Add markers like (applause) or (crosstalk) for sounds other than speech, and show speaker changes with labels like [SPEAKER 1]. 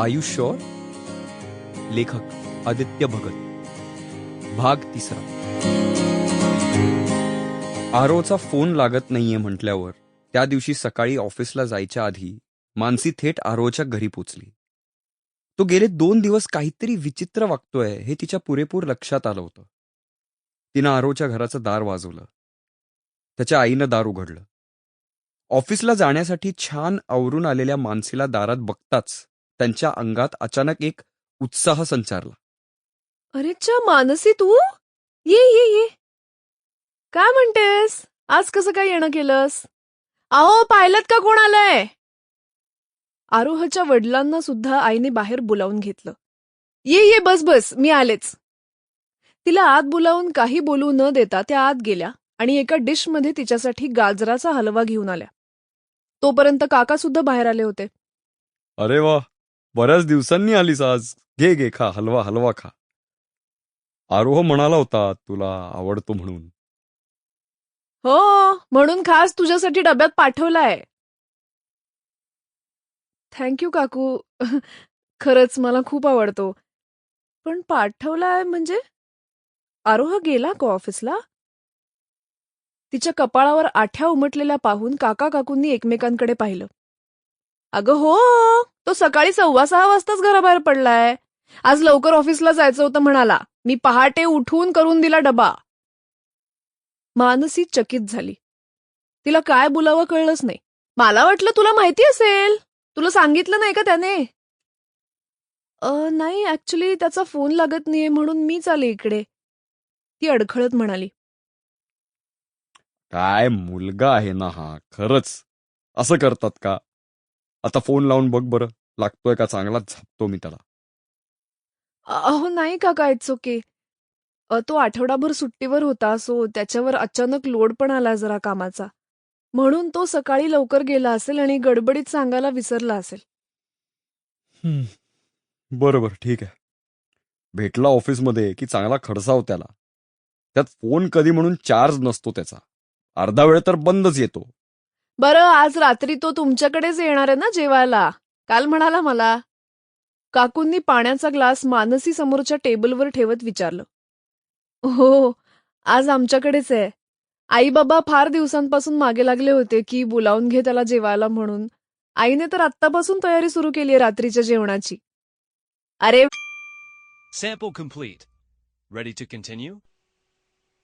[SPEAKER 1] आयुष्य लेखक आदित्य भगत भाग तिसरा. आरोचा फोन लागत नाहीये म्हटल्यावर त्या दिवशी सकाळी ऑफिसला जायच्या आधी मानसी थेट आरोच्या घरी पोचली. तो गेले दोन दिवस काहीतरी विचित्र वागतोय हे तिच्या पुरेपूर लक्षात आलं होतं. तिनं आरोच्या घराचं दार वाजवलं. त्याच्या आईनं दार उघडलं. ऑफिसला जाण्यासाठी छान आवरून आलेल्या मानसीला दारात बघताच त्यांच्या अंगात अचानक एक उत्साह संचारला.
[SPEAKER 2] अरे च्या मानसी तू? ये ये ये. काय म्हणतेस? आज कसं काय येणं केलंस? अहो पाहिलं का कोण आलंय? आरोहच्या वडिलांना सुद्धा आईने बाहेर बोलावून घेतलं. ये ये बस बस मी आलेच. तिला आत बोलावून काही बोलू न देता त्या आत गेल्या आणि एका डिशमध्ये तिच्यासाठी गाजराचा हलवा घेऊन आल्या. तोपर्यंत काका सुद्धा बाहेर आले होते.
[SPEAKER 1] अरे वा! बऱ्याच दिवसांनी आलीस आज. घे घे खा हलवा हलवा खा. आरोह म्हणाला होता तुला आवडतो म्हणून.
[SPEAKER 2] हो म्हणून खास तुझ्यासाठी डब्यात पाठवलाय. थँक्यू काकू. (laughs) खरंच मला खूप आवडतो. पण पाठवलाय म्हणजे? आरोह गेला का ऑफिसला? तिच्या कपाळावर आठ्या उमटलेल्या पाहून काका काकूंनी एकमेकांकडे पाहिलं. अगं हो तो सकाळी सव्वा सहा वाजताच घराबाहेर पडलाय. आज लवकर ऑफिसला जायचं होतं म्हणाला. मी पहाटे उठून करून दिला डबा. मानसी चकित झाली. तिला काय बोलावं कळलंच नाही. मला वाटलं तुला माहिती असेल. तुला सांगितलं नाही का त्याने? नाही ऍक्च्युली त्याचा फोन लागत नाहीये म्हणून मीच आले इकडे. ती अडखळत म्हणाली.
[SPEAKER 1] काय मुलगा आहे ना हा खरंच. असं करतात का? आता फोन लावून बघ बरं. लागतोय का चांगलाच झापतो मी त्याला.
[SPEAKER 2] अहो नाही काका इट्स ओके तो आठवडाभर सुट्टीवर होता सो त्याच्यावर अचानक लोड पण आला जरा कामाचा. म्हणून तो सकाळी लवकर गेला असेल आणि गडबडीत सांगायला विसरला असेल.
[SPEAKER 1] बरं बरं ठीक आहे. भेटला ऑफिसमध्ये की चांगला खडसाव त्याला. त्यात फोन कधी म्हणून चार्ज नसतो त्याचा. अर्धा वेळ तर बंदच येतो.
[SPEAKER 2] बरं आज रात्री तो तुमच्याकडेच येणार आहे ना जेवायला? काल म्हणाला मला. काकूंनी पाण्याचा ग्लास मानसी समोरच्या टेबलवर ठेवत विचारलं. हो आज आमच्याकडेच आहे. आई बाबा फार दिवसांपासून मागे लागले होते की बोलावून घे त्याला जेवायला म्हणून. आईने तर आत्तापासून तयारी सुरू केली आहे रात्रीच्या जेवणाची. अरे
[SPEAKER 3] Sample complete. Ready to continue?